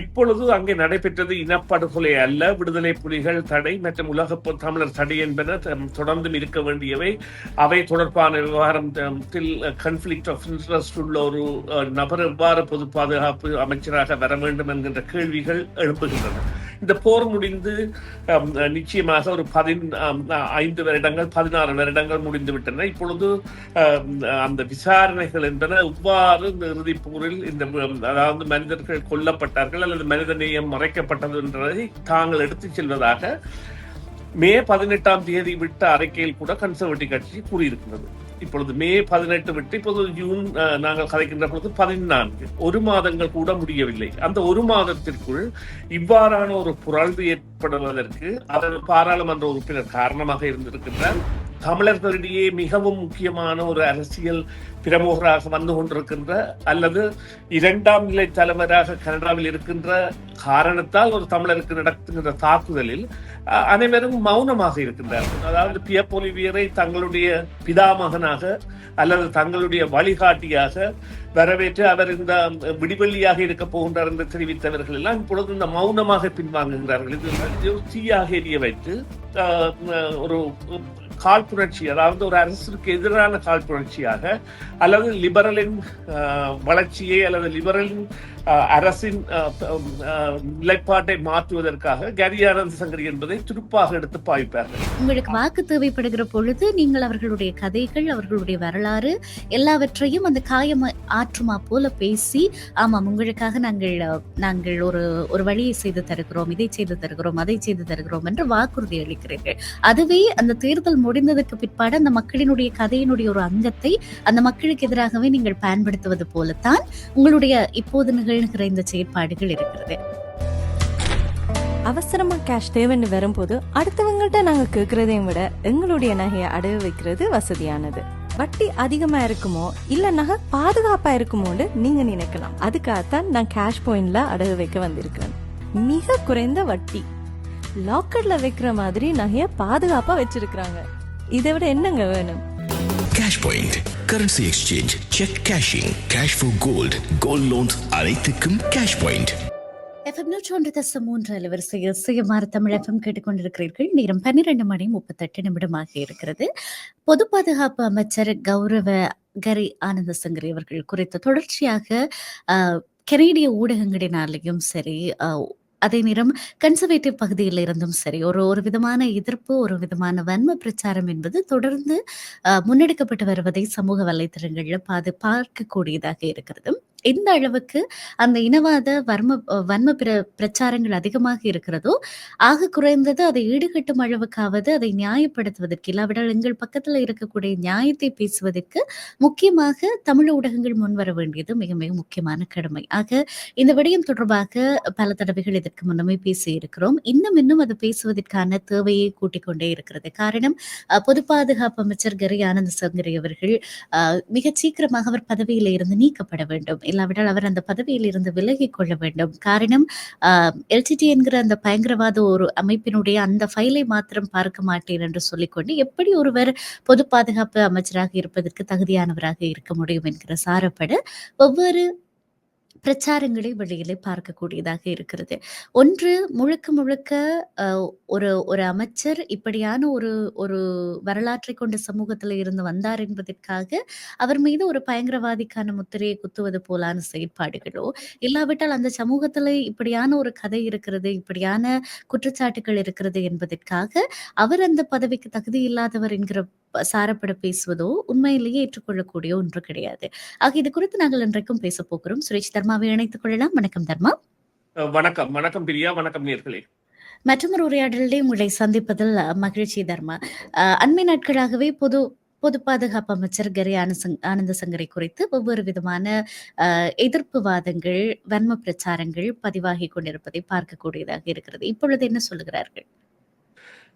இப்பொழுது அங்கே நடைபெற்றது இனப்படுகொலை அல்ல. விடுதலை புலிகள் தடை மற்றும் உலக தமிழர் தடை என்பன தொடர்ந்தும் இருக்க வேண்டியவை. அவை தொடர்பான விவகாரத்தில் கன்ஃபிளிக்ட் ஆஃப் இன்ட்ரெஸ்ட் உள்ள ஒரு நபர் எவ்வாறு பொது பாதுகாப்பு அமைச்சராக வர வேண்டும் என்கின்ற கேள்விகள் எழுப்புகின்றன இந்த போர் முடிந்து நிச்சயமாக ஒரு பதின் ஐந்து வருடங்கள் பதினாறு வருடங்கள் முடிந்து விட்டன. இப்பொழுது அந்த விசாரணைகள் என்பன இவ்வாறு இந்த இறுதி போரில் இந்த அதாவது மனிதர்கள் கொல்லப்பட்டார்கள் அல்லது மனித நேயம் மறைக்கப்பட்டது என்றதை தாங்கள் எடுத்துச் செல்வதாக மே பதினெட்டாம் தேதி விட்ட அறிக்கையில் கூட கன்சர்வேட்டிவ் கட்சி கூறியிருக்கிறது. இப்பொழுது மே பதினெட்டு விட்டு இப்போது ஜூன் அஹ், நாங்கள் கதைக்கின்ற பொழுது பதினான்கு. ஒரு மாதங்கள் கூட முடியவில்லை. அந்த ஒரு மாதத்திற்குள் இவ்வாறான ஒரு புரள்வு ஏற்படுவதற்கு அதன் பாராளுமன்ற உறுப்பினர் காரணமாக இருந்திருக்கின்றார். தமிழர்களிடையே மிகவும் முக்கியமான ஒரு அரசியல் பிரமுகராக வந்து கொண்டிருக்கின்ற அல்லது இரண்டாம் நிலை தலைவராக கனடாவில் இருக்கின்ற காரணத்தால் ஒரு தமிழருக்கு நடத்துகின்ற தாக்குதலில் அனைவரும் மௌனமாக இருக்கின்றார்கள். அதாவது பியப்பொலி பொலிவியரை தங்களுடைய பிதாமகனாக அல்லது தங்களுடைய வழிகாட்டியாக வரவேற்று அவர் இந்த விடிவெள்ளியாக இருக்க போகின்றார் என்று தெரிவித்தவர்கள் எல்லாம் இப்பொழுது இந்த மௌனமாக பின்வாங்குகிறார்கள். இது தீயாக எரிய வைத்து ஒரு காழ்ப்புணர்ச்சி அதாவது ஒரு அரசுக்கு எதிரான காழ்ப்புணர்ச்சியாக அல்லது லிபரலின் வளர்ச்சியை அல்லது லிபரலின் அரசின் நிலைப்பாட்டை மாற்றுவதற்காக கரியானந்த சங்கரி என்பதை துருப்பாக எடுத்து பாய்ப்பார்கள். உங்களுக்கு வாக்கு தேவைப்படுகிற பொழுது நீங்கள் அவர்களுடைய கதைகள் அவர்களுடைய வரலாறு எல்லாவற்றையும் அந்த காயம் ஆற்றுமா போல பேசி ஆமாம் உங்களுக்காக நாங்கள் நாங்கள் ஒரு ஒரு வழியை செய்து தருகிறோம் இதை செய்து தருகிறோம் அதை செய்து தருகிறோம் என்று வாக்குறுதி அளிக்கிறீர்கள். அதுவே அந்த தேர்தல் முடிந்ததற்கு பிற்பாடு அந்த மக்களினுடைய கதையினுடைய ஒரு அங்கத்தை அந்த மக்களுக்கு எதிராகவே நீங்கள் பயன்படுத்துவது போலத்தான் உங்களுடைய இப்போது நிகழ்கிற இந்த செயற்பாடுகள் இருக்கிறது. அவசரமா கேஷ் தேவைன்னு வரும்போது அடுத்தவங்கள்ட்ட நாங்க கேக்குறதையும் விட எங்களுடைய நகையை அடகு வைக்கிறது வசதியானது. வட்டி அதிகமா இருக்குமோ இல்ல நகை பாதுகாப்பா இருக்குமோன்னு நீங்க நினைக்கலாம். அதுக்காகத்தான் நான் கேஷ் பாயிண்ட்ல அடகு வைக்க வந்திருக்கிறேன். மிக குறைந்த வட்டி. லாக்கர்ல வைக்கிற மாதிரி நகைய பாதுகாப்பா வச்சிருக்கிறாங்க. இதை விட என்னங்க வேணும்? Cash point currency exchange cheque cashing cash for gold gold loans அனைத்துக்கும் கேஷ் பாயிண்ட் எஃப்எம் நூற்றொன்று தசம் மூன்று அலைவரிசையில் சுயமாறு தமிழ் எஃப்எம் கேட்டுக்கொண்டிருக்கிறீர்கள் நேரம் பன்னிரண்டு மணி முப்பத்தெட்டு நிமிடமாக இருக்கிறது. பொது பாதுகாப்பு அமைச்சர் கௌரவ கரி ஆனந்த சங்கரி அவர்கள் குறித்த தொடர்ச்சியாக கெனேடிய கனேடிய ஊடகங்களினாலேயும் சரி அதே நேரம் கன்சர்வேட்டிவ் பகுதியில் இருந்தும் சரி ஒரு ஒரு விதமான எதிர்ப்பு ஒரு விதமான வன்ம பிரச்சாரம் என்பது தொடர்ந்து ஆஹ், முன்னெடுக்கப்பட்டு வருவதை சமூக வலைத்தளங்களில் பாது பார்க்கக்கூடியதாக இருக்கிறது. எந்த அளவுக்கு அந்த இனவாத வர்ம வன்ம பிர பிரச்சாரங்கள் அதிகமாக இருக்கிறதோ ஆக குறைந்தது அதை ஈடுகட்டும் அளவுக்காவது அதை நியாயப்படுத்துவதற்கு இல்லாவிட்டால் எங்கள் பக்கத்துல இருக்கக்கூடிய நியாயத்தை பேசுவதற்கு முக்கியமாக தமிழ் ஊடகங்கள் முன்வர வேண்டியது மிக மிக முக்கியமான கடமை. ஆக இந்த விடயம் தொடர்பாக பல தடவைகள் இதற்கு முன்னமே பேசி இருக்கிறோம். இன்னும் இன்னும் அது பேசுவதற்கான தேவையை கூட்டிக் கொண்டே இருக்கிறது. காரணம் பொது பாதுகாப்பு அமைச்சர் கரி ஆனந்த சங்கரி அவர்கள் மிக சீக்கிரமாக அவர் பதவியில இருந்து நீக்கப்பட வேண்டும். இல்லாவிட்டால் அவர் அந்த பதவியில் இருந்து விலகிக் கொள்ள வேண்டும். காரணம் எல்டிடி என்கிற அந்த பயங்கரவாத ஒரு அமைப்பினுடைய அந்த ஃபைலை மாத்திரம் பார்க்க மாட்டேன் என்று சொல்லிக்கொண்டு எப்படி ஒருவர் பொது பாதுகாப்பு அமைச்சராக இருப்பதற்கு தகுதியானவராக இருக்க முடியும் என்கிற சாரப்பட ஒவ்வொரு பிரச்சாரங்களை வெளியிலே பார்க்கக்கூடியதாக இருக்கிறது. ஒன்று முழுக்க முழுக்க ஒரு ஒரு அமைச்சர் இப்படியான ஒரு ஒரு வரலாற்றை கொண்ட சமூகத்தில் இருந்து வந்தார் என்பதற்காக அவர் மீது ஒரு பயங்கரவாதிக்கான முத்திரையை குத்துவது போலான செயற்பாடுகளோ இல்லாவிட்டால் அந்த சமூகத்தில் இப்படியான ஒரு கதை இருக்கிறது இப்படியான குற்றச்சாட்டுகள் இருக்கிறது என்பதற்காக அவர் அந்த பதவிக்கு தகுதி இல்லாதவர் என்கிற சாரப்பட பேசுவதோ உண்மையிலேயே ஏற்றுக்கொள்ளக்கூடிய ஒன்று கிடையாது. ஆக இது குறித்து நாங்கள் இன்றைக்கும் பேச போகிறோம். சுரேஷ் தர்மாவை இணைத்துக் கொள்ளலாம். வணக்கம் தர்மா. வணக்கம். வணக்கம் பிரியா. வணக்கம் நேர்களே. மற்றொரு உரையாடலிலே உங்களை சந்திப்பதில் மகிழ்ச்சி தர்மா. அண்மை நாட்களாகவே பொது பொது பாதுகாப்பு அமைச்சர் கரி ஆனந்த சங்கரை குறித்து ஒவ்வொரு விதமான எதிர்ப்பு வாதங்கள் வன்ம பிரச்சாரங்கள் பதிவாகி கொண்டிருப்பதை பார்க்கக்கூடியதாக இருக்கிறது. இப்பொழுது என்ன சொல்லுகிறார்கள்?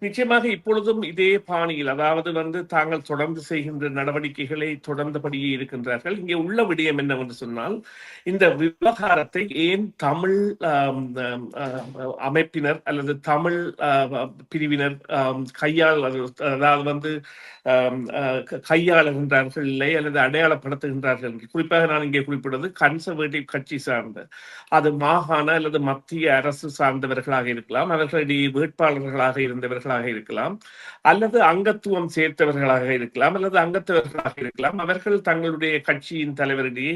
நிச்சயமாக இப்பொழுதும் இதே பாணியில் அதாவது வந்து தாங்கள் தொடர்ந்து செய்கின்ற நடவடிக்கைகளை தொடர்ந்தபடியே இருக்கின்றார்கள். இங்கே உள்ள விடயம் என்னவென்று சொன்னால் இந்த விவகாரத்தை ஏன் தமிழ் அமைப்பினர் அல்லது தமிழ் பிரிவினர் கையாள் அதாவது வந்து கையாளுகின்றார்கள் இல்லை அல்லது அடையாளப்படுத்துகின்றார்கள் குறிப்பாக நான் இங்கே குறிப்பிடுவது கன்சர்வேட்டிவ் கட்சி சார்ந்த அது மாகாண அல்லது மத்திய அரசு சார்ந்தவர்களாக இருக்கலாம் அவர்களுடைய வேட்பாளர்களாக இருந்தவர்கள் இருந்தவர்களாக இருக்கலாம் அல்லது அங்கத்துவம் சேர்த்தவர்களாக இருக்கலாம் அல்லது அங்கத்தவர்களாக இருக்கலாம். அவர்கள் தங்களுடைய கட்சியின் தலைவரிடையே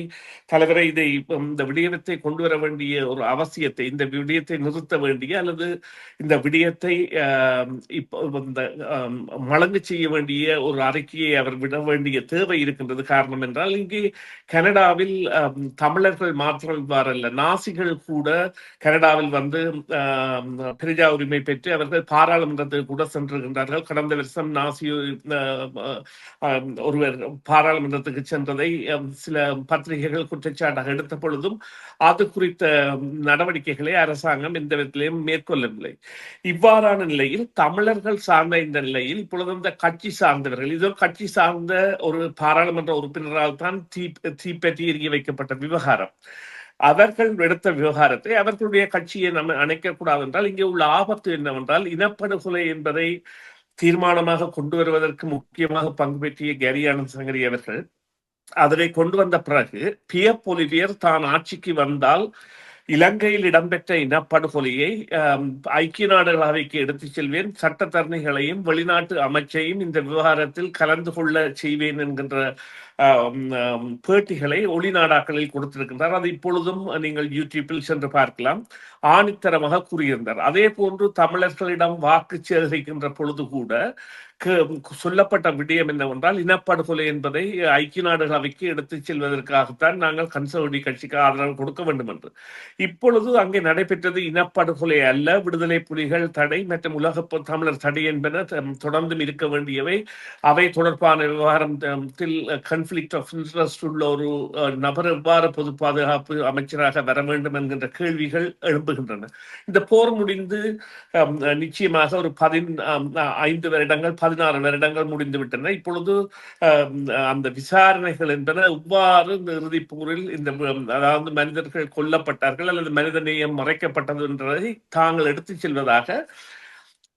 தலைவரை இதை இந்த விடயத்தை கொண்டு வர வேண்டிய ஒரு அவசியத்தை இந்த விடயத்தை நிறுத்த வேண்டிய அல்லது இந்த விடயத்தை இப்போ இந்த ஆம், மழங்கு செய்ய வேண்டிய ஒரு அறிக்கையை அவர் விட வேண்டிய தேவை இருக்கின்றது. காரணம் என்றால் இங்கே கனடாவில் தமிழர்கள் மாத்திரம் இவ்வாறல்ல நாசிகள் கூட கனடாவில் வந்து பிரஜா உரிமை பெற்று அவர்கள் பாராளுமன்றத்துக்கு கூட சென்றிருக்கின்றார்கள் கடந்த வருஷம் நாசி ஒருவர் பாராளுமன்றத்துக்கு சென்றதை சில பத்திரிகைகள் குற்றச்சாட்டாக எடுத்த பொழுதும் அது குறித்த நடவடிக்கைகளை அரசாங்கம் எந்த விதத்திலையும் மேற்கொள்ளவில்லை. இவ்வாறான நிலையில் தமிழர்கள் சார்ந்த இந்த நிலையில் இப்பொழுது இந்த கட்சி சார்ந்தவர்கள் இதோ கட்சி சார்ந்த ஒரு பாராளுமன்ற உறுப்பினரால் தான் தீ தீப்பற்றி எரிய வைக்கப்பட்ட விவகாரம். அவர்கள் எடுத்த விவகாரத்தை அவர்களுடைய கட்சியை நம்ம அணைக்கக்கூடாது என்றால் இங்கே உள்ள ஆபத்து என்னவென்றால் இனப்படுகொலை என்பதை தீர்மானமாக கொண்டு வருவதற்கு முக்கியமாக பங்கு பெற்றிய கேரி ஆனந்த் சங்கரி அவர்கள். அதனை கொண்டு வந்த பிறகு பியர் பொலிவியர் தான் ஆட்சிக்கு வந்தால் இலங்கையில் இடம்பெற்ற இனப்படுகொலையை ஐக்கிய நாடுகள் அவைக்கு எடுத்துச் செல்வேன் சட்டத்தரணிகளையும் வெளிநாட்டு அமைச்சையும் இந்த விவகாரத்தில் கலந்து கொள்ள செய்வேன் என்கின்ற பேட்டிகளை ஒளிநாடாக்களில் கொடுத்திருக்கின்றார். அது இப்பொழுதும் நீங்கள் யூடியூப்பில் சென்று பார்க்கலாம். ஆணித்தரமாக கூறியிருந்தார். அதே போன்று தமிழர்களிடம் வாக்கு சேகரிக்கின்ற பொழுது கூட சொல்லப்பட்ட விடயம் என்னவென்றால் இனப்படுகொலை என்பதை ஐக்கிய நாடுகள் அவைக்கு எடுத்துச் செல்வதற்காகத்தான் நாங்கள் கன்சர்வேட்டிவ் கட்சிக்கு ஆதரவு கொடுக்க வேண்டும் என்று இப்பொழுது அங்கே நடைபெற்றது இனப்படுகொலை அல்ல விடுதலை புலிகள் தடை மற்றும் உலக தமிழர் தடை என்பன தொடர்ந்தும் இருக்க வேண்டியவை. அவை தொடர்பான விவகாரத்தில் கண் கன்ஃபிளிக்ட் ஆஃப் இன்ட்ரெஸ்ட் உள்ள ஒரு நபர் எவ்வாறு பொது பாதுகாப்பு அமைச்சராக வர வேண்டும் என்கின்ற கேள்விகள் எழும்புகின்றன. இந்த போர் முடிந்து நிச்சயமாக ஒரு பதின் ஐந்து வருடங்கள் பதினாறு வருடங்கள் முடிந்து விட்டன. இப்பொழுது அந்த விசாரணைகள் என்பன இவ்வாறு இந்த இறுதி போரில் இந்த அதாவது மனிதர்கள் கொல்லப்பட்டார்கள் அல்லது மனிதநேயம் மறைக்கப்பட்டது என்றதை தாங்கள் எடுத்துச் செல்வதாக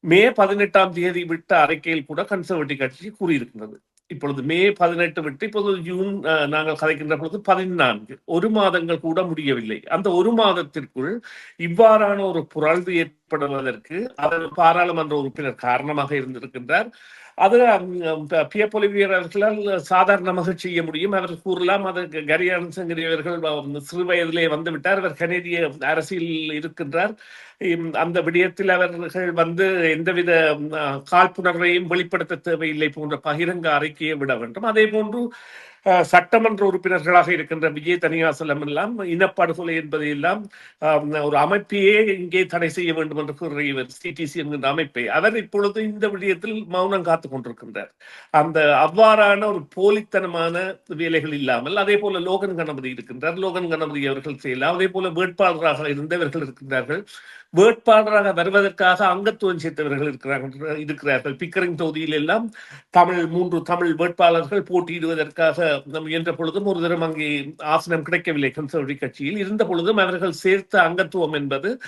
மே பதினெட்டாம் தேதி விட்ட அறிக்கையில் கூட கன்சர்வேட்டிவ் கட்சி கூறியிருக்கிறது. இப்பொழுது மே பதினெட்டு விட்டு இப்போது ஜூன் அஹ், நாங்கள் கதைக்கின்ற பொழுது பதினான்கு. ஒரு மாதங்கள் கூட முடியவில்லை. அந்த ஒரு மாதத்திற்குள் இவ்வாறான ஒரு புரள்வு ஏற்படுவதற்கு அதன் பாராளுமன்ற உறுப்பினர் காரணமாக இருந்திருக்கின்றார். அது பிய பொலிவியர்களால் சாதாரணமாக செய்ய முடியும். அவர் கூறலாம் அது கரியானந்த் சங்கரி அவர்கள் சிறு வயதிலே வந்து விட்டார். அவர் கனேடிய அரசியல் இருக்கின்றார். அந்த விடயத்தில் அவர்கள் வந்து எந்தவித காழ்ப்புணர்வையும் வெளிப்படுத்த தேவையில்லை போன்ற பகிரங்க அறிக்கையை விட வேண்டும். அதே போன்று சட்டமன்ற உறுப்பினர்களாக இருக்கின்ற விஜய் தனியாசலம் எல்லாம் இனப்படுகொலை என்பதை எல்லாம் ஒரு அமைப்பையே இங்கே தடை செய்ய வேண்டும் என்று கூறுகிறவர் சிடிசி என்கின்ற அமைப்பை. அவர் இப்பொழுது இந்த விடயத்தில் மௌனம் காத்துக் கொண்டிருக்கின்றார். அந்த அவ்வாறான ஒரு போலித்தனமான வேலைகள் இல்லாமல் அதே போல லோகன் கணபதி இருக்கின்றார். லோகன் கணபதி அவர்கள் செய்யலாம் அதே போல வேட்பாளராக இருந்தவர்கள் இருக்கின்றார்கள். வேட்பாளராக வருவதற்காக அங்கத்துவம் சேர்த்தவர்கள் இருக்கிறார்கள் இருக்கிறார்கள். பிக்கரிங் தொகுதியில் எல்லாம் தமிழ் மூன்று தமிழ் வேட்பாளர்கள் போட்டியிடுவதற்காக முயன்ற பொழுதும் ஒரு தரம் அங்கே ஆசனம் கிடைக்கவில்லை கன்சர்வேட்டிவ் கட்சியில். இருந்த பொழுதும் அவர்கள் சேர்த்த அங்கத்துவம் என்பது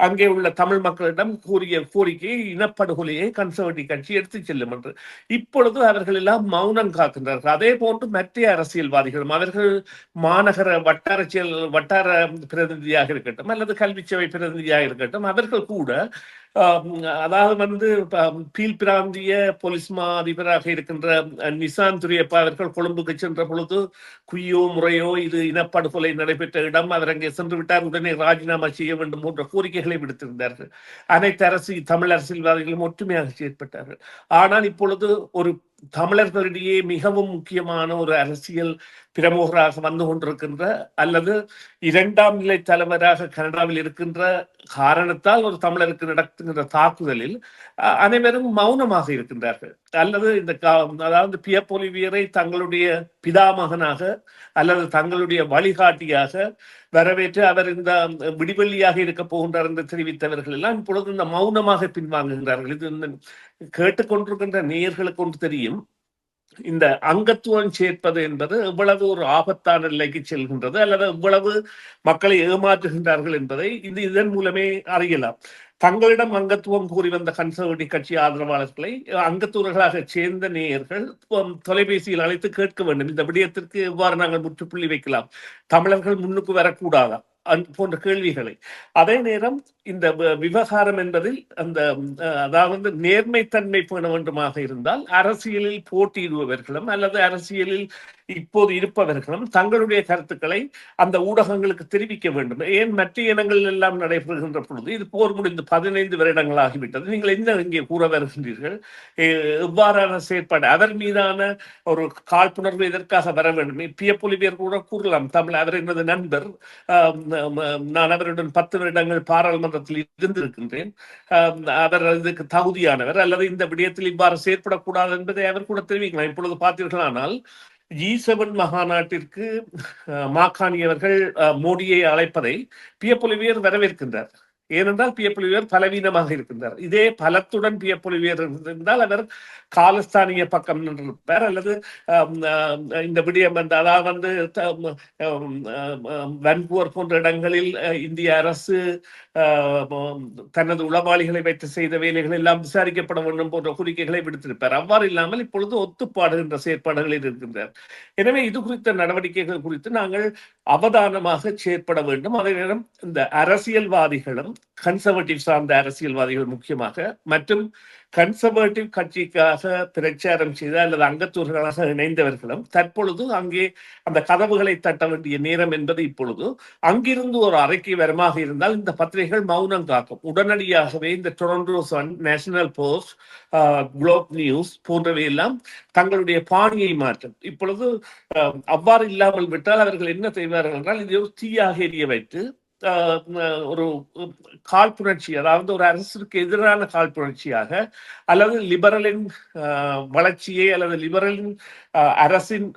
அங்கே உள்ள தமிழ் மக்களிடம் கூறிய கோரிக்கையை இனப்படுகொலையை கன்சர்வேட்டிவ் கட்சி எடுத்துச் செல்லும் என்று. இப்பொழுது அவர்கள் எல்லாம் மௌனம் காக்கின்றார்கள் அதே போன்று மற்ற அரசியல்வாதிகளும் அவர்கள் மாநகர வட்டார செயல் வட்டார பிரதிநிதியாக இருக்கட்டும் அல்லது கல்விச்சபை பிரதிநிதியாக இருக்கட்டும் அவர்கள் கூட அதாவது வந்து பீல் பிராந்திய போலீஸ் மா அதிபராக இருக்கின்ற நிசான் துரியப்பா அவர்கள் கொழும்புக்கு சென்ற பொழுது குய்யோ முறையோ இது இனப்படுகொலை நடைபெற்ற இடம் அவர் அங்கே சென்று விட்டார் உடனே ராஜினாமா செய்ய வேண்டும் போன்ற கோரிக்கைகள் விடுத்திருந்தார்கள். அனைத்து அரசு தமிழ் அரசியல்வாதிகளும் ஒற்றுமையாக செயற்பட்டார்கள். ஆனால் இப்பொழுது ஒரு தமிழர்களிடையே மிகவும் முக்கியமான ஒரு அரசியல் பிரமுகராக வந்து கொண்டிருக்கின்ற அல்லது இரண்டாம் நிலை தலைவராக கனடாவில் இருக்கின்ற காரணத்தால் ஒரு தமிழருக்கு நடத்துகின்ற தாக்குதலில் அனைவரும் மௌனமாக இருக்கின்றார்கள். அல்லது இந்த கா- அதாவது பிய பொலிவியரை தங்களுடைய பிதாமகனாக அல்லது தங்களுடைய வழிகாட்டியாக வரவேற்று அவர் இந்த விடிவெள்ளியாக இருக்க போகின்றார் என்று தெரிவித்தவர்கள் எல்லாம் இப்பொழுது இந்த மௌனமாக பின்வாங்குகின்றார்கள். இது கேட்டுக்கொண்டிருக்கின்ற நேயர்களுக்கு ஒன்று தெரியும். இந்த அங்கத்துவம் சேர்ப்பது என்பது எவ்வளவு ஒரு ஆபத்தான நிலைக்கு செல்கின்றது அல்லது எவ்வளவு மக்களை ஏமாற்றுகின்றார்கள் என்பதை இது இதன் மூலமே அறியலாம். தங்களிடம் அங்கத்துவம் கூறி வந்த கன்சர்வேட்டிவ் கட்சி ஆதரவாளர்களை அங்கத்தூர்களாக சேர்ந்த நேயர்கள் தொலைபேசியில் அழைத்து கேட்க வேண்டும். இந்த விடயத்திற்கு எவ்வாறு நாங்கள் முற்றுப்புள்ளி வைக்கலாம்? தமிழர்கள் முன்னுக்கு வரக்கூடாதா? போன்ற கேள்விகளை. அதே நேரம் இந்த விவகாரம் என்பதில் அந்த அதாவது நேர்மைத்தன்மை பேண வேண்டுமாக இருந்தால் அரசியலில் போட்டியிடுபவர்களும் அல்லது அரசியலில் இப்போது இருப்பவர்களும் தங்களுடைய கருத்துக்களை அந்த ஊடகங்களுக்கு தெரிவிக்க வேண்டும். ஏன் மற்ற இனங்கள் எல்லாம் நடைபெறுகின்ற பொழுது இது போர் முடிந்து பதினைந்து வருடங்கள் ஆகிவிட்டது நீங்கள் என்ன இங்கே கூற வருகின்றீர்கள்? எவ்வாறான செயற்பாடு? அவர் மீதான ஒரு காழ்ப்புணர்வு எதற்காக வர வேண்டும்? பிய புலிவியர் கூட கூறலாம். தமிழ் அவர் எனது நண்பர் நான் அவருடன் பத்து வருடங்கள் பாராளுமன்றத்தில் இருந்திருக்கின்றேன். அவர் இதுக்கு தகுதியானவர். அல்லது இந்த விடயத்தில் இவ்வாறு செயற்படக்கூடாது என்பதை அவர் கூட தெரிவிக்கலாம். இப்பொழுது பார்த்தீர்களானால் ஜி செவன் மகாநாட்டிற்கு மாகாணியவர்கள் அஹ், மோடியை அழைப்பதை பிய புலிவியர் வரவேற்கின்றார். ஏனென்றால் பிய பலவீனமாக இருக்கின்றார். இதே பலத்துடன் பிய இருந்தால் அவர் காலஸ்தானிய பக்கம் நின்றிருப்பார். அல்லது இந்த விடயம் வந்து அதாவது வந்து த- போன்ற இடங்களில் இந்திய அரசு தனது உளவாளிகளை வைத்து செய்த வேலைகள் எல்லாம் விசாரிக்கப்பட வேண்டும் போன்ற கோரிக்கைகளை விடுத்திருப்பார். அவ்வாறு இல்லாமல் இப்பொழுது ஒத்துப்பாடுகின்ற செயற்பாடுகளில் இருக்கின்றார். எனவே இது குறித்த நடவடிக்கைகள் குறித்து நாங்கள் அவதானமாக செயற்பட வேண்டும். அதே நேரம் இந்த அரசியல்வாதிகளும் கன்சர்வேட்டிவ் சார்ந்த அரசியல்வாதிகள் முக்கியமாக மற்றும் கன்சர்வேட்டிவ் கட்சிக்காக பிரச்சாரம் செய்த அல்லது அங்கத்தூர்களாக இணைந்தவர்களும் தற்பொழுது அங்கே அந்த கதவுகளை தட்ட வேண்டிய நேரம் என்பது இப்பொழுது அங்கிருந்து ஒரு அறிக்கை வரமாக இருந்தால் இந்த பத்திரிகைகள் மௌனம் காக்கும். உடனடியாகவே இந்த Toronto Sun National Post Globe News போன்றவை எல்லாம் தங்களுடைய பாணியை மாற்றும். இப்பொழுது அஹ், அவ்வாறு இல்லாமல் விட்டால் அவர்கள் என்ன செய்வார்கள் என்றால் இதை ஒரு தீயாக எரிய வைத்து ஒரு காழ்ப்புணர்ச்சி அதாவது ஒரு அரசிற்கு எதிரான காழ்ப்புணர்ச்சியாக அல்லது லிபரலின் வளர்ச்சியை அல்லது லிபரலின் அரசின்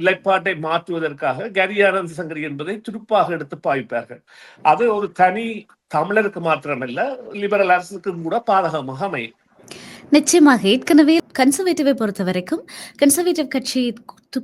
நிலைப்பாட்டை மாற்றுவதற்காக கரி ஆனந்த் சங்கரி என்பதை துடுப்பாக எடுத்து பாய்ப்பார்கள். அது ஒரு தனி தமிழருக்கு மாத்திரமல்ல லிபரல் அரசுக்கும் கூட பாதகமாக அமையும். நிச்சயமாக ஏற்கனவே கன்சர்வேட்டிவை பொறுத்த வரைக்கும் கன்சர்வேட்டிவ் கட்சி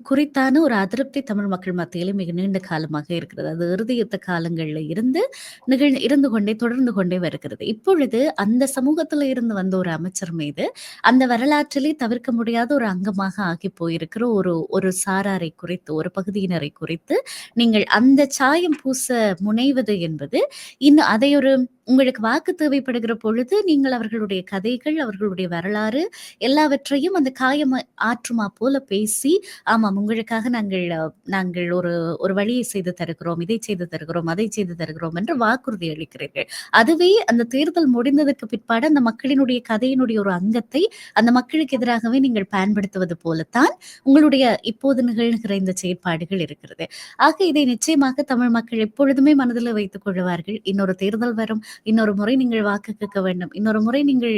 குறித்தான ஒரு அதிருப்தி தமிழ் மக்கள் மத்தியில் மிக நீண்ட காலமாக இருக்கிறது. அது இறுதியுத்த காலங்களில் இருந்து நிகழ் இருந்து கொண்டே தொடர்ந்து கொண்டே வருகிறது. இப்பொழுது அந்த சமூகத்தில் இருந்து வந்த ஒரு அமைச்சர் மீது அந்த வரலாற்றிலே தவிர்க்க முடியாத ஒரு அங்கமாக ஆகி போயிருக்கிற ஒரு ஒரு சாராரை குறித்து ஒரு பகுதியினரை குறித்து நீங்கள் அந்த சாயம் பூச முனைவது என்பது இன்னும் அதை ஒரு உங்களுக்கு வாக்கு தேவைப்படுகிற பொழுது நீங்கள் அவர்களுடைய கதைகள் அவர்களுடைய வரலாறு எல்லாவற்றையும் அந்த காயம் ஆற்றுமா போல பேசி ஆமாம் உங்களுக்காக நாங்கள் நாங்கள் ஒரு ஒரு வழியை செய்து தருகிறோம் இதை செய்து தருகிறோம் அதை செய்து தருகிறோம் என்று வாக்குறுதி அளிக்கிறீர்கள். அதுவே அந்த தேர்தல் முடிந்ததற்கு பிற்பாடு அந்த மக்களினுடைய கதையினுடைய ஒரு அங்கத்தை அந்த மக்களுக்கு எதிராகவே நீங்கள் பயன்படுத்துவது போலத்தான் உங்களுடைய இப்போது நிகழ்கிற இந்த செயற்பாடுகள் இருக்கிறது. ஆக இதை நிச்சயமாக தமிழ் மக்கள் எப்பொழுதுமே மனதில் வைத்துக் கொள்வார்கள். இன்னொரு தேர்தல் வரும் இன்னொரு முறை நீங்கள் வாக்கு கேட்க வேண்டும் இன்னொரு முறை நீங்கள்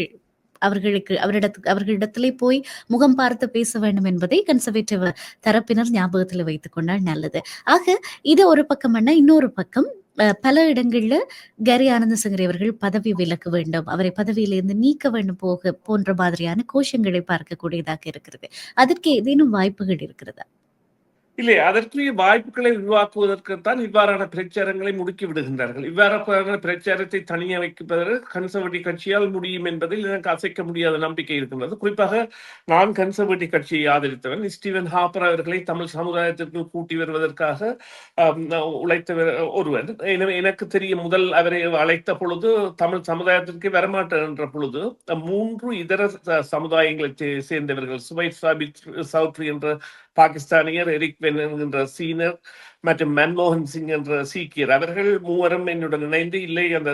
அவர்களுக்கு அவரிடத்து அவர்களிடத்திலே போய் முகம் பார்த்து பேச வேண்டும் என்பதை கன்சர்வேட்டிவ் தரப்பினர் ஞாபகத்தில் வைத்துக் கொண்டால் நல்லது. ஆக இது ஒரு பக்கம் என்ன இன்னொரு பக்கம் அஹ், பல இடங்களில் கரி ஆனந்த சங்கரி அவர்கள் பதவி விலக்க வேண்டும். அவரை பதவியிலிருந்து நீக்க வேண்டும் போக போன்ற மாதிரியான கோஷங்களை பார்க்கக்கூடியதாக இருக்கிறது. அதற்கு ஏதேனும் வாய்ப்புகள் இருக்கிறதா? இல்லை அதற்குரிய வாய்ப்புகளை உருவாக்குவதற்குத்தான் இவ்வாறான பிரச்சாரங்களை முடுக்கி விடுகின்றார்கள். இவ்வாறான பிரச்சாரத்தை தனிய வைப்பதற்கு கன்சர்வேட்டிவ் கட்சியால் முடியும் என்பதில் எனக்கு அசைக்க முடியாத நம்பிக்கை இருக்கின்றது. குறிப்பாக நான் கன்சர்வேட்டிவ் கட்சியை ஆதரித்தவன். ஸ்டீவன் ஹாப்பர் அவர்களை தமிழ் சமுதாயத்திற்கு கூட்டி வருவதற்காக உழைத்தவர் ஒருவர். எனவே எனக்கு தெரியும் முதல் அவரை அழைத்த பொழுது தமிழ் சமுதாயத்திற்கு வரமாட்டார் என்ற பொழுது மூன்று இதர ச- சேர்ந்தவர்கள் சுவை சாபித் சௌத்ரி என்ற பாகிஸ்தானியர் எரிக் வென் என்கின்ற சீனர் மற்றும் மன்மோகன் சிங் என்ற சீக்கியர். அவர்கள் மூவரும் என்னுடன் இணைந்து இல்லை அந்த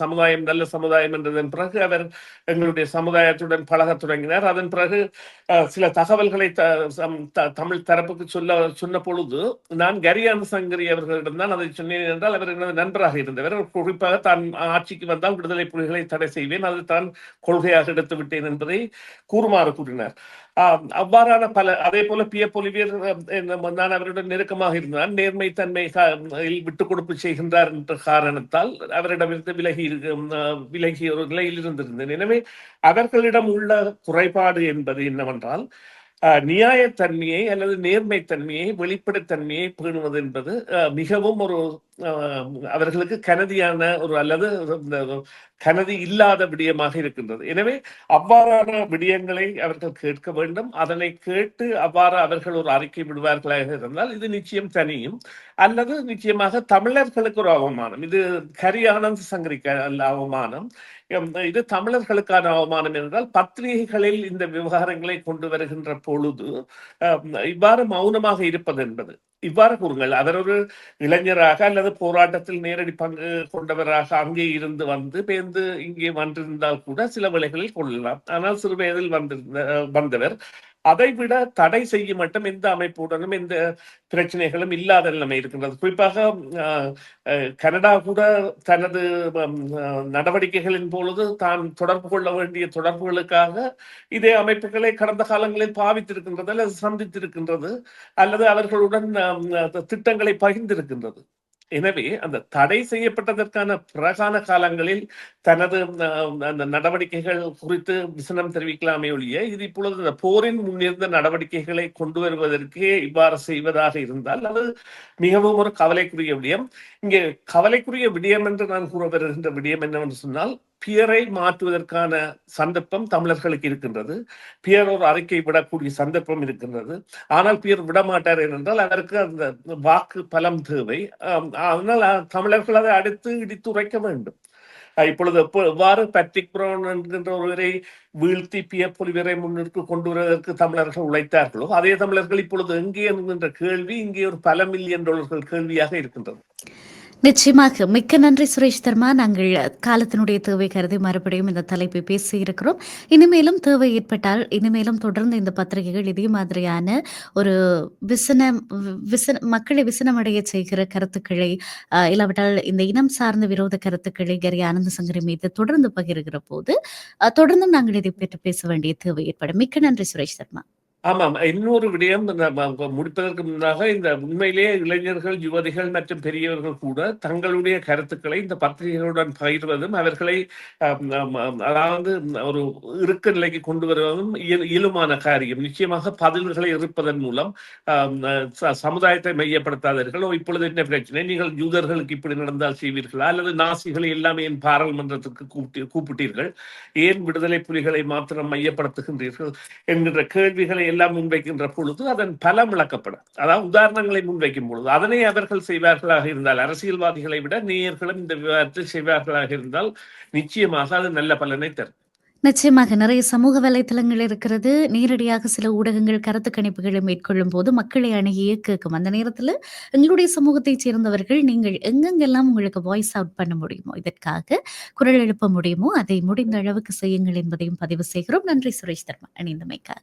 சமுதாயம் நல்ல சமுதாயம் என்றதன் பிறகு அவர் எங்களுடைய சமுதாயத்துடன் பழகத் தொடங்கினார். அதன் பிறகு சில தகவல்களை தமிழ் தரப்புக்கு சொல்ல சொன்ன பொழுது நான் கரியான் சங்கரி அவர்களிடம் தான் அதை சொன்னேன் என்றால் அவர் எனது நண்பராக இருந்தவர். குறிப்பாக தான் ஆட்சிக்கு வந்தால் விடுதலை புலிகளை தடை செய்வேன். அது தான் கொள்கையாக எடுத்து விட்டேன் என்பதை கூறுமாறு கூறினார். அவ்வாறான பல அதே போல பிய பொலிவியர் நான் அவருடன் நெருக்கமாக இருந்தான். நேர்மை தன்மை விட்டுக் கொடுப்பு செய்கின்றார் என்ற காரணத்தால் அவரிடமிருந்து விலகி அஹ், விலகிய ஒரு நிலையில் இருந்திருந்தேன். எனவே அவர்களிடம் உள்ள குறைபாடு என்பது என்னவென்றால் நியாயத்தன்மையை அல்லது நேர்மைத்தன்மையை வெளிப்படைத்தன்மையை பேணுவது என்பது மிகவும் ஒரு அவர்களுக்கு கனதியான ஒரு அல்லது கனதி இல்லாத விடயமாக இருக்கின்றது. எனவே அவ்வாறான விடயங்களை அவர்கள் கேட்க வேண்டும். அதனை கேட்டு அவ்வாறு அவர்கள் ஒரு அறிக்கை விடுவார்களாக இருந்தால் இது நிச்சயம் தனியும் அல்லது நிச்சயமாக தமிழர்களுக்கு ஒரு அவமானம். இது கரி சங்கரிக்க அவமானம். இது தமிழர்களுக்கான அவமானம் என்றால் பத்திரிகைகளில் இந்த விவகாரங்களை கொண்டு வருகின்ற பொழுது இவ்வாறு மௌனமாக இருப்பது என்பது. இவ்வாறு கூறுங்கள். அவர் ஒரு இளைஞராக அல்லது போராட்டத்தில் நேரடி பங்கு கொண்டவராக அங்கே இருந்து வந்து பேர்ந்து இங்கே வந்திருந்தால் கூட சில வேளைகளில் கொள்ளலாம். ஆனால் சிறு வயதில் வந்திருந்த வந்தவர் அதைவிட தடை செய்ய மட்டும் எந்த அமைப்புடனும் எந்த பிரச்சனைகளும் இல்லாத நிலைமை இருக்கின்றது. குறிப்பாக அஹ், கனடா கூட தனது நடவடிக்கைகளின் பொழுது தான் தொடர்பு கொள்ள வேண்டிய தொடர்புகளுக்காக இதே அமைப்புகளை கடந்த காலங்களில் பாவித்திருக்கின்றது அல்லது சந்தித்திருக்கின்றது அல்லது அவர்களுடன் திட்டங்களை பகிர்ந்திருக்கின்றது. எனவே அந்த தடை செய்யப்பட்டதற்கான பிரகான காலங்களில் தனது அஹ், அந்த நடவடிக்கைகள் குறித்து விசனம் தெரிவிக்கலாமே ஒழிய இது இப்பொழுது இந்த போரின் முன்னிருந்த நடவடிக்கைகளை கொண்டு வருவதற்கே இவ்வாறு செய்வதாக இருந்தால் அது மிகவும் ஒரு கவலைக்குரிய விடயம். இங்கே கவலைக்குரிய விடயம் என்று நான் கூற வருகின்ற விடயம் என்னவென்று சொன்னால் பியரை மாற்றுவதற்கான சந்தர்ப்பம் தமிழர்களுக்கு இருக்கின்றது. பியர் ஒரு அறிக்கை விடக்கூடிய சந்தர்ப்பம் இருக்கின்றது. ஆனால் பியர் விடமாட்டார் ஏனென்றால் அதற்கு அந்த வாக்கு பலம் தேவை. அதனால் தமிழர்கள் அதை அடுத்து இடித்துரைக்க வேண்டும். இப்பொழுது எப்போ- எவ்வாறு பேட்ரிக் பிரவுன் என்கின்ற ஒருவரை வீழ்த்தி பியர் பொலிவரை முன்னிற்கு கொண்டு வருவதற்கு தமிழர்கள் உழைத்தார்களோ அதே தமிழர்கள் இப்பொழுது எங்கே என்கின்ற கேள்வி இங்கே ஒரு பல மில்லியன் டாலர்கள் கேள்வியாக இருக்கின்றது. நிச்சயமாக. மிக்க நன்றி சுரேஷ் தர்மா. நாங்கள் காலத்தினுடைய தேவை கருதி மறுபடியும் இந்த தலைப்பை பேசி இருக்கிறோம். இனிமேலும் தேவை ஏற்பட்டால் இனிமேலும் தொடர்ந்து இந்த பத்திரிகைகள் இதே மாதிரியான ஒரு விசனம் விசன மக்களை விசனமடைய செய்கிற கருத்துக்களை இல்லாவிட்டால் இந்த இனம் சார்ந்த விரோத கருத்துக்களை கரி ஆனந்த சங்கரி மீது தொடர்ந்து பகிர்கிற போது தொடர்ந்தும் நாங்கள் இதை பற்றி பேச வேண்டிய தேவை ஏற்படும். மிக்க நன்றி சுரேஷ் சர்மா ஆமாம் இன்னொரு விடயம் முடிப்பதற்கு முன்னாக இந்த உண்மையிலேயே இளைஞர்கள் யுவதிகள் மற்றும் பெரியவர்கள் கூட தங்களுடைய கருத்துக்களை இந்த பத்திரிகைகளுடன் பகிர்வதும் அவர்களை அதாவது ஒரு இறுக்க நிலைக்கு கொண்டு வருவதும் இயல்- இயலுமான காரியம். நிச்சயமாக பதில்களை இருப்பதன் மூலம் சமுதாயத்தை மையப்படுத்தாதீர்கள். இப்பொழுது என்ன பிரச்சனை? நீங்கள் யூதர்களுக்கு இப்படி நடந்தால் செய்வீர்களா? அல்லது நாசிகளை எல்லாமே ஏன் பாராளுமன்றத்துக்கு கூப்பிட்டு கூப்பிட்டீர்கள்? ஏன் விடுதலை புலிகளை மாத்திரம் மையப்படுத்துகின்றீர்கள்? என்கின்ற கேள்விகளை எல்லாம் முன்வைக்கின்ற பொழுது அதன் பலம் விளக்கப்படும். அதாவது உதாரணங்களை முன்வைக்கும் பொழுது. அதனை அவர்கள் செய்வார்களாக இருந்தால் அரசியல்வாதிகளை விட நேயர்களும் இந்த விவாதத்தை செய்வார்களாக இருந்தால் நிச்சயமாக அது நல்ல பலனை தரும். நிச்சயமாக நிறைய சமூக வலைத்தளங்கள் இருக்கிறது. நேரடியாக சில ஊடகங்கள் கருத்து கணிப்புகளை மேற்கொள்ளும் போது மக்களை அணுகியே கேட்கும். அந்த நேரத்தில் எங்களுடைய சமூகத்தைச் சேர்ந்தவர்கள் நீங்கள் எங்கெங்கெல்லாம் உங்களுக்கு வாய்ஸ் அவுட் பண்ண முடியுமோ இதற்காக குரல் எழுப்ப முடியுமோ அதை முடிந்த அளவுக்கு செய்யுங்கள் என்பதையும் பதிவு செய்கிறோம். நன்றி சுரேஷ் தர்மா. இணைந்தமைக்காக.